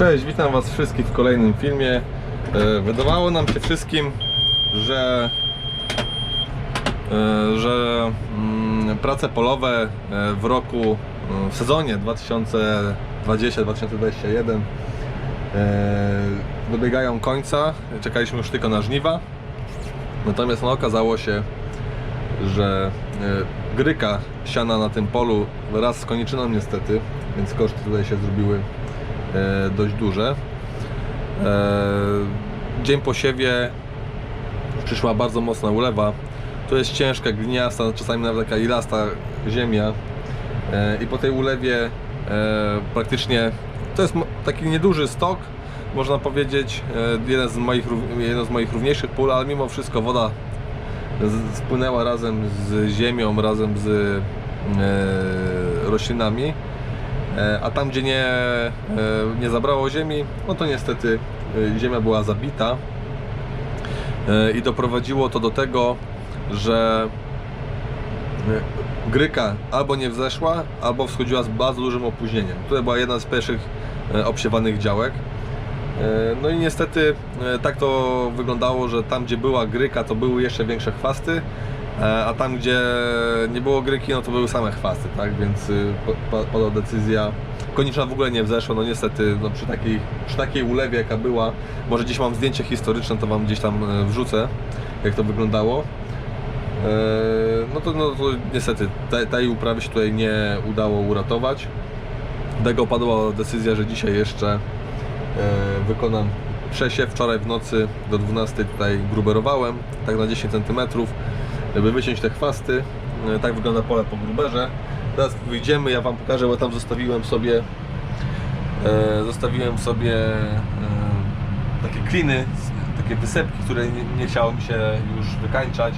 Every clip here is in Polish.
Cześć, witam Was wszystkich w kolejnym filmie. E, Wydawało nam się wszystkim, że, e, że mm, prace polowe e, w roku, e, w sezonie 2020-2021 e, dobiegają końca. Czekaliśmy już tylko na żniwa. Natomiast no, okazało się, że gryka siana na tym polu wraz z koniczyną niestety, więc koszty tutaj się zrobiły dość duże. E, Dzień po siewie przyszła bardzo mocna ulewa. To jest ciężka, gliniasta, czasami nawet taka ilasta ziemia. E, I po tej ulewie e, praktycznie to jest taki nieduży stok, można powiedzieć, e, jeden z moich, jedno z moich równiejszych pól, ale mimo wszystko woda spłynęła razem z ziemią, razem z e, roślinami. E, a tam, gdzie nie, e, nie zabrało ziemi, no to niestety e, ziemia była zabita. I doprowadziło to do tego, że gryka albo nie wzeszła, albo wschodziła z bardzo dużym opóźnieniem. To była jedna z pierwszych obsiewanych działek. No i niestety tak to wyglądało, że tam gdzie była gryka to były jeszcze większe chwasty, a tam gdzie nie było gryki no to były same chwasty, tak? Więc y, padła decyzja, konieczna w ogóle nie wzeszła, no niestety no przy, takiej, przy takiej ulewie jaka była, może gdzieś mam zdjęcie historyczne, to Wam gdzieś tam e, wrzucę jak to wyglądało. E, No to, no to niestety te- tej uprawy się tutaj nie udało uratować. Dlatego padła decyzja, że dzisiaj jeszcze e, wykonam przesiew. Wczoraj w nocy do 12 tutaj gruberowałem, tak na 10 cm, żeby wyciąć te chwasty. E, Tak wygląda pole po gruberze. Teraz wyjdziemy, ja Wam pokażę, bo tam zostawiłem sobie e, zostawiłem sobie e, takie kliny, takie wysepki, które nie, nie chciało mi się już wykańczać,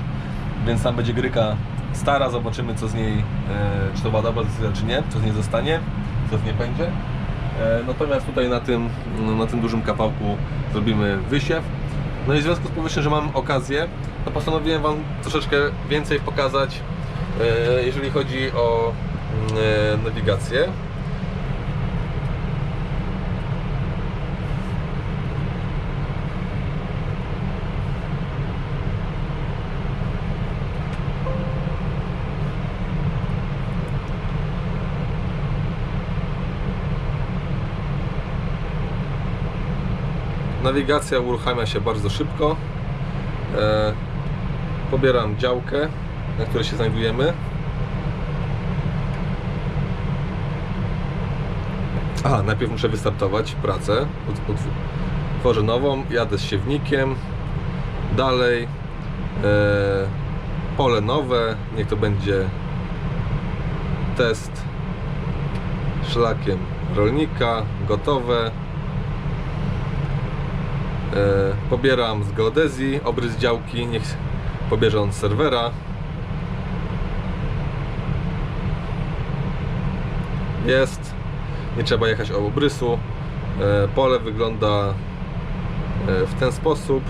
więc tam będzie gryka stara, zobaczymy co z niej, e, czy to była dobra decyzja, czy nie, co z niej zostanie, co z niej będzie. E, Natomiast tutaj na tym, na tym dużym kawałku zrobimy wysiew. No i w związku z powyższym, że mam okazję, to postanowiłem Wam troszeczkę więcej pokazać, e, jeżeli chodzi o mm, e, nawigację. Nawigacja uruchamia się bardzo szybko. E, pobieram działkę, na której się znajdujemy. A, najpierw muszę wystartować pracę. Tworzę nową, jadę z siewnikiem. Dalej e, pole nowe, niech to będzie test szlakiem rolnika, gotowe. E, pobieram z geodezji obrys działki, niech pobierze on z serwera. Jest, nie trzeba jechać o obrysu. E, pole wygląda e, w ten sposób,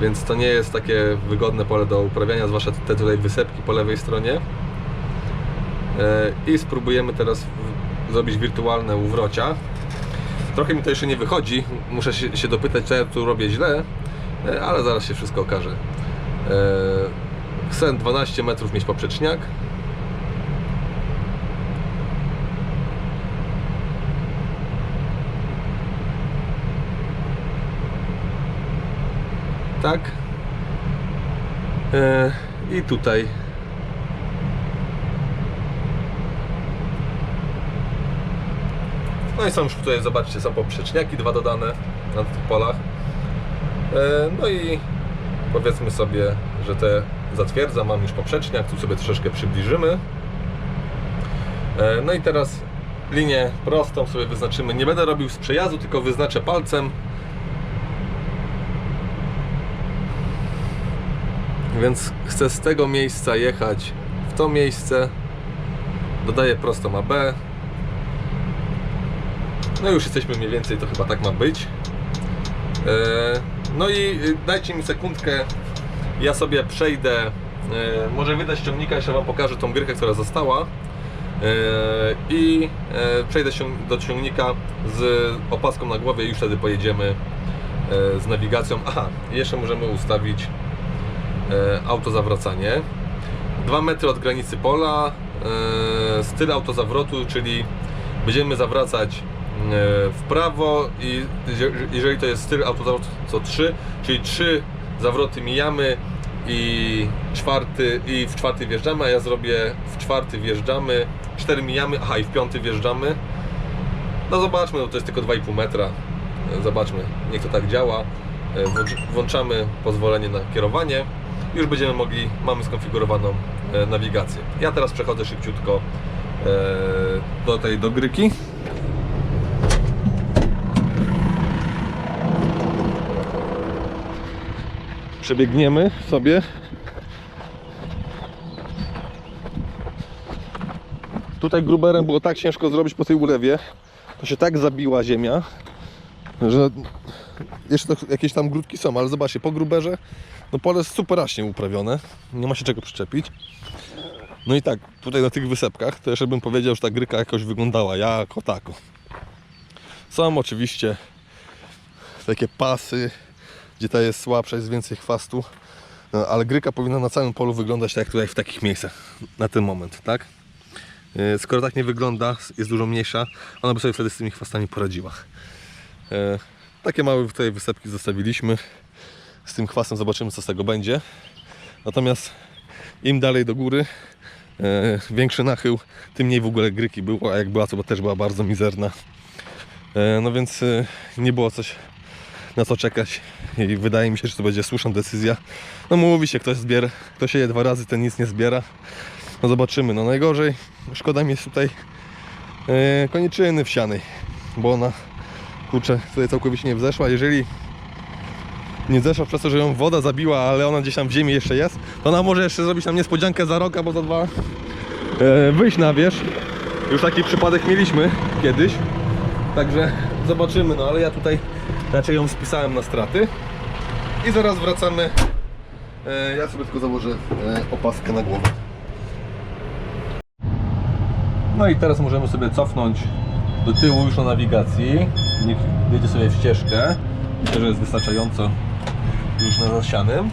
więc to nie jest takie wygodne pole do uprawiania, zwłaszcza te tutaj wysepki po lewej stronie. I spróbujemy teraz zrobić wirtualne uwrocia. Trochę mi to jeszcze nie wychodzi. Muszę się, się dopytać, co ja tu robię źle, e, ale zaraz się wszystko okaże. E, Chcę 12 metrów mieć poprzeczniak. Tak. E, I tutaj No i są już tutaj, zobaczcie, są poprzeczniaki dwa dodane na tych polach. E, No i powiedzmy sobie, że te zatwierdza, mam już poprzeczniak, tu sobie troszeczkę przybliżymy. E, No i teraz linię prostą sobie wyznaczymy. Nie będę robił z przejazdu, tylko wyznaczę palcem. Więc chcę z tego miejsca jechać w to miejsce. Dodaję prostą AB. No już jesteśmy mniej więcej, to chyba tak ma być. E, No i y, dajcie mi sekundkę, ja sobie przejdę, e, może wydać ciągnika, jeszcze Wam pokażę tą gierkę, która została. i e, przejdę się do ciągnika z opaską na głowie i już wtedy pojedziemy z nawigacją. Aha, jeszcze możemy ustawić e, autozawracanie. 2 metry od granicy pola, styl autozawrotu, czyli będziemy zawracać w prawo i jeże- jeżeli to jest styl autozawrotu co 3, czyli 3 zawroty mijamy i czwarty i w czwarty wjeżdżamy, a ja zrobię w czwarty wjeżdżamy, 4 mijamy, aha i w piąty wjeżdżamy. No zobaczmy, no to jest tylko 2,5 metra. E, Zobaczmy, niech to tak działa. E, włącz- Włączamy pozwolenie na kierowanie. Już będziemy mogli, mamy skonfigurowaną e, nawigację. Ja teraz przechodzę szybciutko e, do tej dogryki. Przebiegniemy sobie. Tutaj gruberem było tak ciężko zrobić po tej ulewie. To się tak zabiła ziemia, że jeszcze jakieś tam grudki są, ale zobaczcie, po gruberze no pole jest superaśnie uprawione. Nie ma się czego przyczepić. No i tak, tutaj na tych wysepkach to jeszcze bym powiedział, że ta gryka jakoś wyglądała jako tako. Są oczywiście takie pasy, gdzie ta jest słabsza, jest więcej chwastu. No, ale gryka powinna na całym polu wyglądać tak jak tutaj w takich miejscach na ten moment, tak? E, Skoro tak nie wygląda, jest dużo mniejsza, ona by sobie wtedy z tymi chwastami poradziła. E, Takie małe tutaj wysepki zostawiliśmy. Z tym chwastem zobaczymy co z tego będzie. Natomiast im dalej do góry, e, większy nachył, tym mniej w ogóle gryki było, a jak była, to też była bardzo mizerna. No więc nie było coś na co czekać i wydaje mi się, że to będzie słuszna decyzja. No mówi się, ktoś zbiera, kto sieje dwa razy, ten nic nie zbiera. No zobaczymy. No najgorzej, szkoda mi jest tutaj e, koniczyny wsianej, bo ona kurczę, tutaj całkowicie nie wzeszła. Jeżeli nie zeszła przez to, że ją woda zabiła, ale ona gdzieś tam w ziemi jeszcze jest, to ona może jeszcze zrobić nam niespodziankę za rok albo za dwa. E, wyjść na wierzch. Już taki przypadek mieliśmy kiedyś. Także zobaczymy, no ale ja tutaj raczej ją spisałem na straty. I zaraz wracamy. E, ja sobie tylko założę e, opaskę na głowę. No i teraz możemy sobie cofnąć do tyłu już na nawigacji. Niech jedzie sobie w ścieżkę. Myślę, że jest wystarczająco już na zasianym.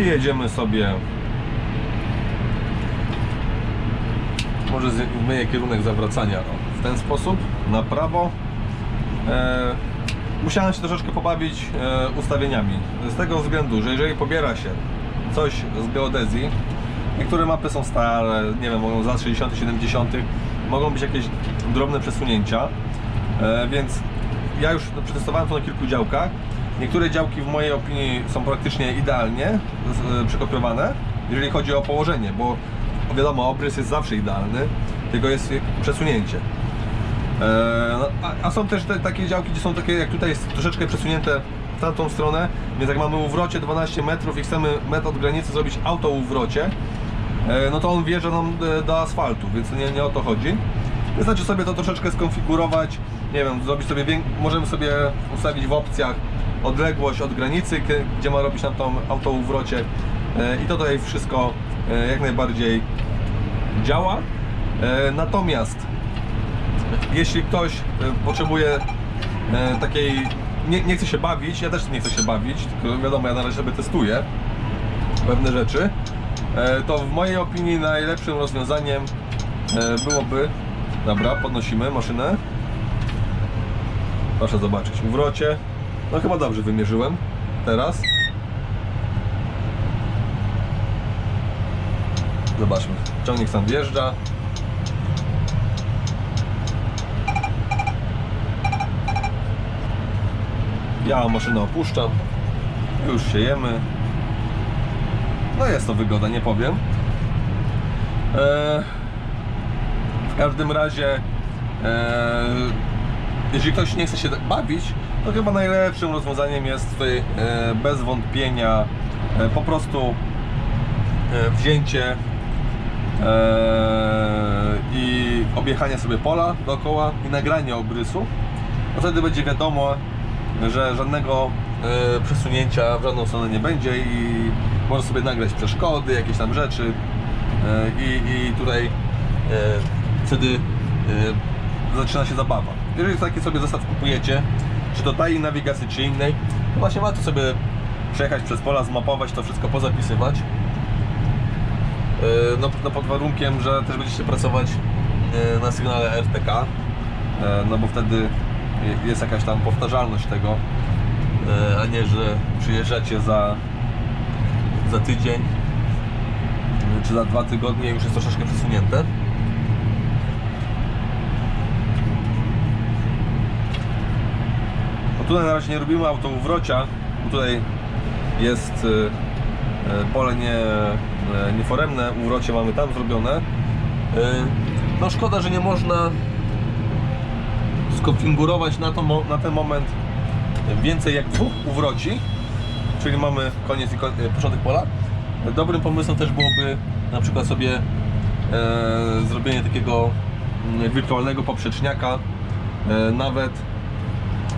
I jedziemy sobie. Może zmienię kierunek zawracania w ten sposób, na prawo. E, musiałem się troszeczkę pobawić e, ustawieniami. Z tego względu, że jeżeli pobiera się coś z geodezji, niektóre mapy są stare, nie wiem, mogą z lat 60., 70., mogą być jakieś drobne przesunięcia, e, więc ja już przetestowałem to na kilku działkach. Niektóre działki w mojej opinii są praktycznie idealnie e, przekopiowane, jeżeli chodzi o położenie, bo wiadomo, obrys jest zawsze idealny, tylko jest przesunięcie. E, no, a, są też te, takie działki, gdzie są takie, jak tutaj jest troszeczkę przesunięte w tamtą stronę, więc jak mamy uwrocie 12 metrów i chcemy metr od granicy zrobić auto uwrocie, e, no to on wjeżdża nam e, do asfaltu, więc nie, nie o to chodzi. Wystarczy sobie to troszeczkę skonfigurować, nie wiem, zrobić sobie, możemy sobie ustawić w opcjach odległość od granicy, gdzie ma robić nam tą auto uwrocie i to tutaj wszystko jak najbardziej działa. E, Natomiast jeśli ktoś e, potrzebuje e, takiej, nie, nie chce się bawić, ja też nie chcę się bawić, tylko wiadomo, ja na razie sobie testuję pewne rzeczy, e, to w mojej opinii najlepszym rozwiązaniem e, byłoby, dobra, podnosimy maszynę, proszę zobaczyć, uwrocie, no chyba dobrze wymierzyłem, teraz, zobaczmy, ciągnik sam wjeżdża, Ja maszynę opuszczam. Już siejemy. No jest to wygoda, nie powiem. Eee, w każdym razie, eee, jeśli ktoś nie chce się bawić, to chyba najlepszym rozwiązaniem jest tutaj e, bez wątpienia e, po prostu e, wzięcie i objechanie sobie pola dookoła i nagranie obrysu. No wtedy będzie wiadomo, że żadnego e, przesunięcia w żadną stronę nie będzie i można sobie nagrać przeszkody, jakieś tam rzeczy e, i, tutaj wtedy zaczyna się zabawa. Jeżeli taki sobie zestaw kupujecie, czy to tej nawigacji, czy innej, to właśnie warto sobie przejechać przez pola, zmapować to wszystko, pozapisywać. E, No, no pod warunkiem, że też będziecie pracować e, na sygnale RTK, e, no bo wtedy je- jest jakaś tam powtarzalność tego, a nie, że przyjeżdżacie za, za tydzień czy za dwa tygodnie już jest troszeczkę przesunięte. No tutaj na razie nie robimy autowrocia, bo tutaj jest pole nie, e, nieforemne, uwrocie mamy tam zrobione. E, No szkoda, że nie można skonfigurować na, to, na ten moment więcej jak dwóch uwroci, czyli mamy koniec i e, początek pola. Dobrym pomysłem też byłoby na przykład sobie e, zrobienie takiego mm, wirtualnego poprzeczniaka e, nawet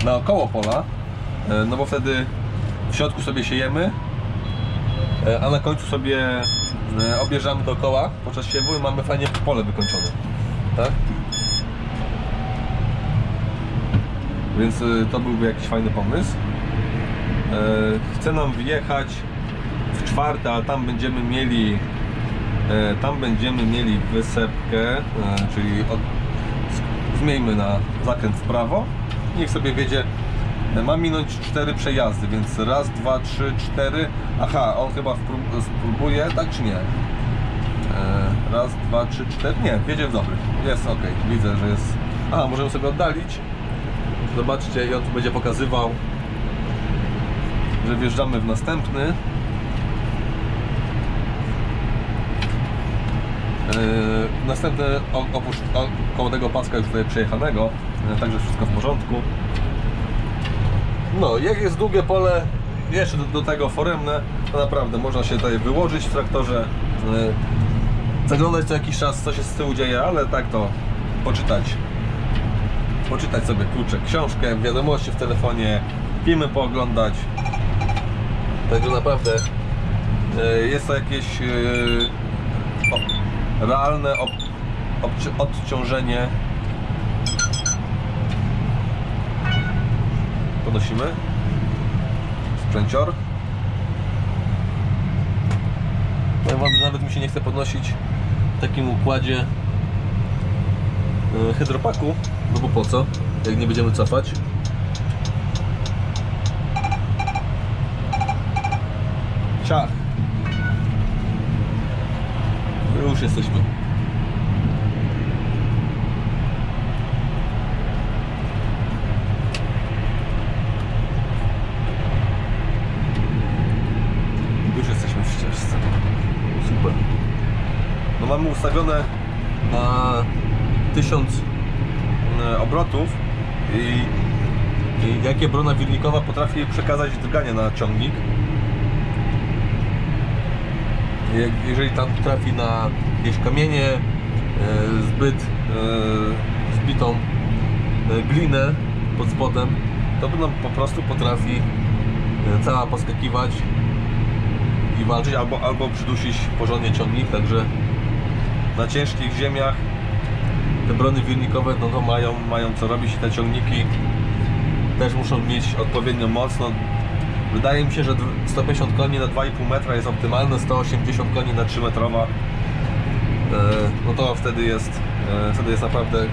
naokoło pola, e, no bo wtedy w środku sobie siejemy, e, a na końcu sobie e, objeżdżamy dookoła podczas siewu i mamy fajnie pole wykończone. Tak? Więc e, to byłby jakiś fajny pomysł. E, Chce nam wjechać w czwarte, a tam będziemy mieli e, tam będziemy mieli wysepkę, e, czyli od, zmieńmy na zakręt w prawo. Niech sobie wiedzie. E, Ma minąć cztery przejazdy, więc raz, dwa, trzy, cztery. Aha, on chyba spróbuje, tak czy nie? E, Raz, dwa, trzy, cztery. Nie, wiedzie w dobry. Jest ok, widzę, że jest. Aha, możemy sobie oddalić. Zobaczcie, i on tu będzie pokazywał, że wjeżdżamy w następny. Yy, następny oprócz koło tego paska już tutaj przejechanego, także wszystko w porządku. No, jak jest długie pole, jeszcze do, do tego foremne, to naprawdę można się tutaj wyłożyć w traktorze, yy, zaglądać co jakiś czas, co się z tyłu dzieje, ale tak to poczytać. Poczytać sobie kluczek, książkę, wiadomości w telefonie, filmy pooglądać. Także naprawdę yy, jest to jakieś yy, o, realne ob, obci- odciążenie. Podnosimy. Sprzęcior. Powiem Wam, że nawet mi się nie chce podnosić w takim układzie e, hydropaku, no bo po co, jak nie będziemy cofać. Ciach. Już jesteśmy. Już jesteśmy w ścieżce. Super. Mamy ustawione na 1000 e, obrotów i, i jakie brona wirnikowa potrafi przekazać drganie na ciągnik. Jeżeli tam trafi na jakieś kamienie, e, zbyt e, zbitą glinę pod spodem, to nam po prostu potrafi cała poskakiwać i walczyć, albo, albo przydusić porządnie ciągnik, także na ciężkich ziemiach te brony wirnikowe no to mają, mają co robić i te ciągniki też muszą mieć odpowiednią moc. No, wydaje mi się, że dw- 150 koni na 2,5 metra jest optymalne, 180 koni na 3 metrowa e, no to wtedy jest, e, wtedy jest naprawdę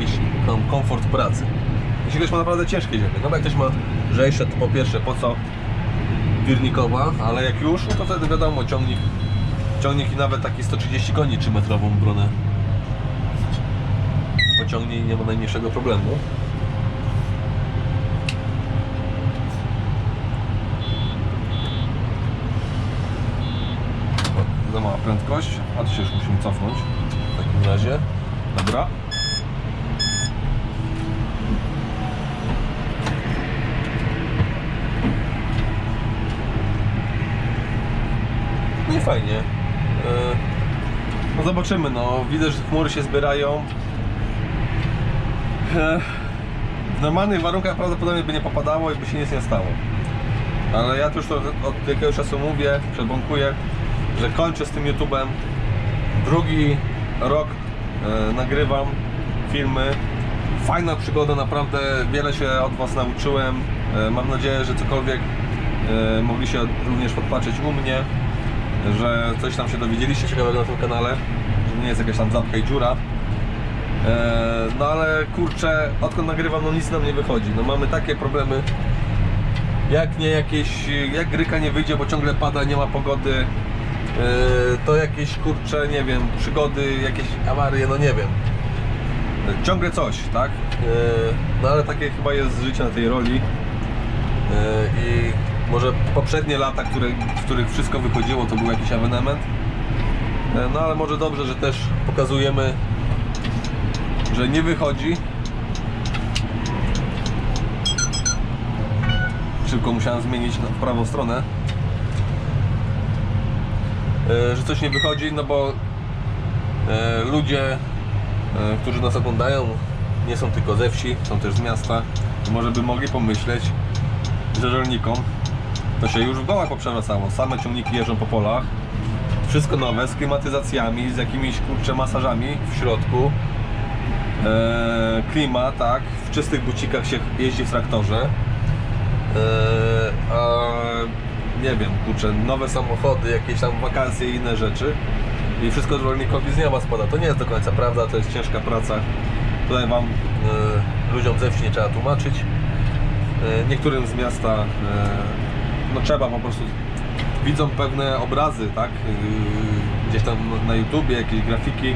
jakiś kom- komfort pracy. Jeśli ktoś ma naprawdę ciężkie ziemie, no bo jak ktoś ma lżejsze, to po pierwsze po co wirnikowa, ale jak już, no to wtedy wiadomo, ciągnik, ciągnik i nawet taki 130 koni 3 metrową bronę pociągnie i nie ma najmniejszego problemu. Za mała prędkość, a tu się już musimy cofnąć w takim razie. Dobra. No i fajnie. E, No zobaczymy, no. Widzę, że chmury się zbierają. E, w normalnych warunkach prawdopodobnie by nie popadało i by się nic nie stało. Ale ja tu już to od jakiegoś czasu mówię, przebąkuję, że kończę z tym YouTube'em. Drugi rok e, nagrywam filmy. Fajna przygoda, naprawdę wiele się od Was nauczyłem. Mam nadzieję, że cokolwiek e, mogli się również podpatrzeć u mnie, że coś tam się dowiedzieliście ciekawego na tym kanale, że nie jest jakaś tam zapka i dziura. E, no ale kurczę, odkąd nagrywam, no nic nam nie wychodzi. No mamy takie problemy, jak nie jakieś, jak gryka nie wyjdzie, bo ciągle pada, nie ma pogody, e, to jakieś kurcze, nie wiem, przygody, jakieś awarie, no nie wiem. Ciągle coś, tak? E, No ale takie chyba jest życie na tej roli. I może poprzednie lata, które, w których wszystko wychodziło, to był jakiś ewenement. E, No ale może dobrze, że też pokazujemy, że nie wychodzi. Szybko musiałem zmienić na prawą stronę. E, Że coś nie wychodzi, no bo e, ludzie, którzy nas oglądają, nie są tylko ze wsi, są też z miasta. Może by mogli pomyśleć, że rolnikom to się już w gołach poprzewracało. Same ciągniki jeżdżą po polach. Wszystko nowe, z klimatyzacjami, z jakimiś kurcze masażami w środku. E, klima, tak. W czystych bucikach się jeździ w traktorze. E, a nie wiem, kurczę, nowe samochody, jakieś tam wakacje i inne rzeczy. I wszystko rolnikowi z nieba spada. To nie jest do końca prawda, to jest ciężka praca. Tutaj Wam, e, ludziom ze wsi nie trzeba tłumaczyć. E, niektórym z miasta e, no trzeba po prostu widzą pewne obrazy, tak? E, gdzieś tam na YouTubie, jakieś grafiki,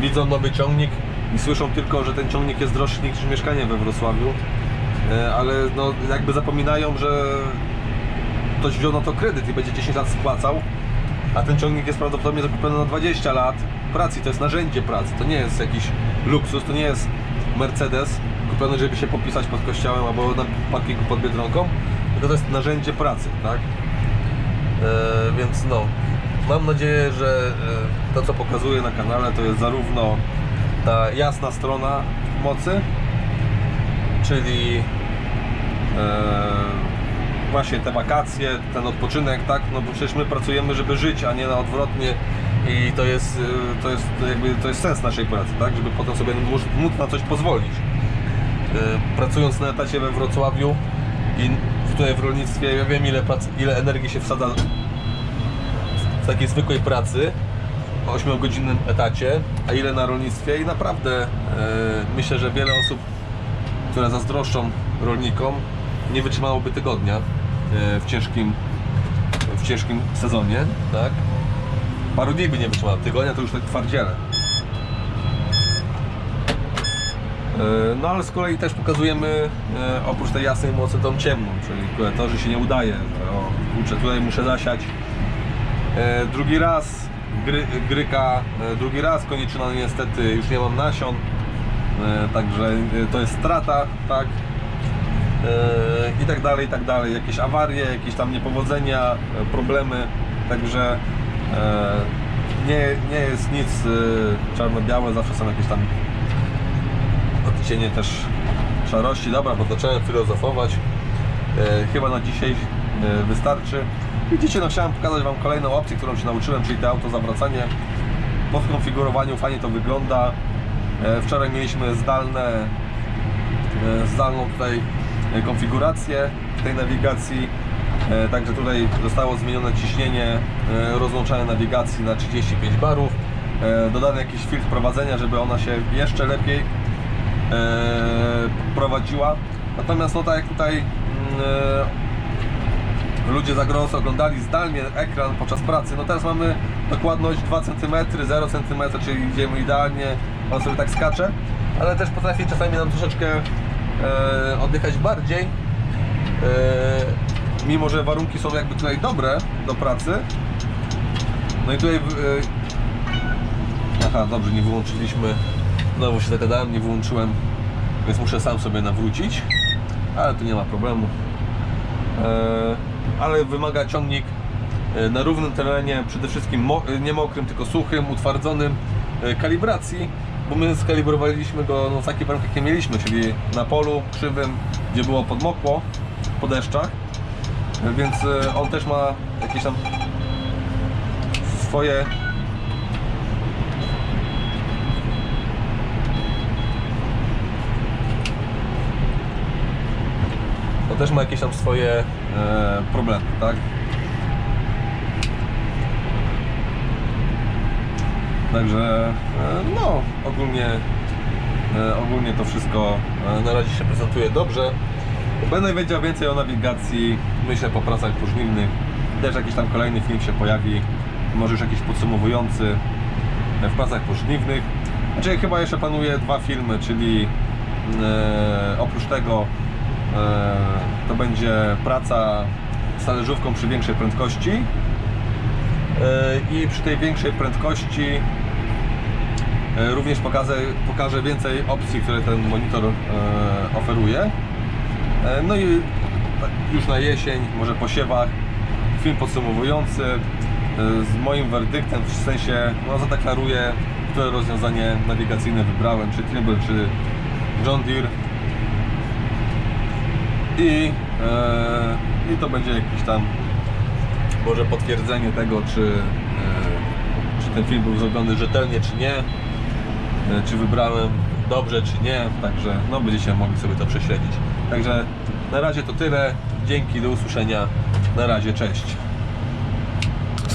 widzą nowy ciągnik i słyszą tylko, że ten ciągnik jest droższy niż mieszkanie we Wrocławiu. E, ale no jakby zapominają, że ktoś wziął na to kredyt i będzie 10 lat spłacał, a ten ciągnik jest prawdopodobnie zakupiony na 20 lat pracy. To jest narzędzie pracy, to nie jest jakiś luksus, to nie jest Mercedes kupiony, żeby się popisać pod kościołem albo na parkingu pod Biedronką, tylko to jest narzędzie pracy, tak? E, więc no, mam nadzieję, że e, to co pokazuję na kanale to jest zarówno ta jasna strona mocy, czyli e, właśnie te wakacje, ten odpoczynek, tak? No bo przecież my pracujemy, żeby żyć, a nie na odwrotnie i to jest, to jest jakby to jest sens naszej pracy, tak? Żeby potem sobie móc, móc na coś pozwolić. Pracując na etacie we Wrocławiu i tutaj w rolnictwie, ja wiem ile, ile energii się wsadza w takiej zwykłej pracy, 8-godzinnym etacie, a ile na rolnictwie i naprawdę e, myślę, że wiele osób, które zazdroszczą rolnikom, nie wytrzymałoby tygodnia e, w ciężkim, w ciężkim sezonie, tak? Paru dni by nie wytrzymało, tygodnia to już tak twardziele. E, No ale z kolei też pokazujemy e, oprócz tej jasnej mocy tą ciemną, czyli to, że się nie udaje. O, kurczę, tutaj muszę zasiać E, drugi raz gry, gryka, e, drugi raz koniczyna no niestety już nie mam nasion, e, także e, to jest strata, tak. E, I tak dalej, i tak dalej. Jakieś awarie, jakieś tam niepowodzenia, e, problemy, także e, nie, nie jest nic e, czarno-białe, zawsze są jakieś tam odcienie też szarości. Dobra, bo zacząłem filozofować. E, chyba na dzisiaj e, wystarczy. Widzicie, no chciałem pokazać Wam kolejną opcję, którą się nauczyłem, czyli to auto zawracanie. Po skonfigurowaniu fajnie to wygląda. E, Wczoraj mieliśmy zdalne, zdalną tutaj konfigurację tej nawigacji. Także tutaj zostało zmienione ciśnienie e, rozłączane nawigacji na 35 barów. Dodany jakiś filtr prowadzenia, żeby ona się jeszcze lepiej prowadziła. Natomiast no tak jak tutaj mm, e, ludzie za grosso oglądali zdalnie ekran podczas pracy, no teraz mamy dokładność 2 cm, 0 cm, czyli idziemy idealnie, on sobie tak skacze, ale też potrafi czasami nam troszeczkę e, oddychać bardziej, e, mimo że warunki są jakby tutaj dobre do pracy. No i tutaj e, Aha, dobrze, nie wyłączyliśmy. Znowu się zagadałem, nie wyłączyłem, więc muszę sam sobie nawrócić. Ale tu nie ma problemu. Eee, ale wymaga ciągnik e, na równym terenie, przede wszystkim e, nie mokrym, tylko suchym, utwardzonym, e, kalibracji bo my skalibrowaliśmy go no, w takich warunkach, jakie mieliśmy, czyli na polu krzywym, gdzie było podmokło po deszczach, więc e, on też ma jakieś tam swoje też ma jakieś tam swoje e, problemy, tak? Także e, no, ogólnie, e, ogólnie to wszystko e, na razie się prezentuje dobrze. Będę wiedział więcej o nawigacji, myślę po pracach pożniwnych. Też jakiś tam kolejny film się pojawi, może już jakiś podsumowujący w pracach pożniwnych. Znaczy chyba jeszcze planuję dwa filmy, czyli e, oprócz tego e, to będzie praca z talerzówką przy większej prędkości e, i przy tej większej prędkości e, również pokażę, pokażę więcej opcji, które ten monitor e, oferuje. E, No i tak już na jesień, może po siewach, film podsumowujący e, z moim werdyktem, w sensie no, zadeklaruję, które rozwiązanie nawigacyjne wybrałem, czy Trimble, czy John Deere. I, e, I to będzie jakiś tam może potwierdzenie tego, czy, e, czy ten film był zrobiony rzetelnie, czy nie, e, czy wybrałem dobrze, czy nie, także no będziecie mogli sobie to prześledzić. Także na razie to tyle, dzięki, do usłyszenia, na razie, cześć.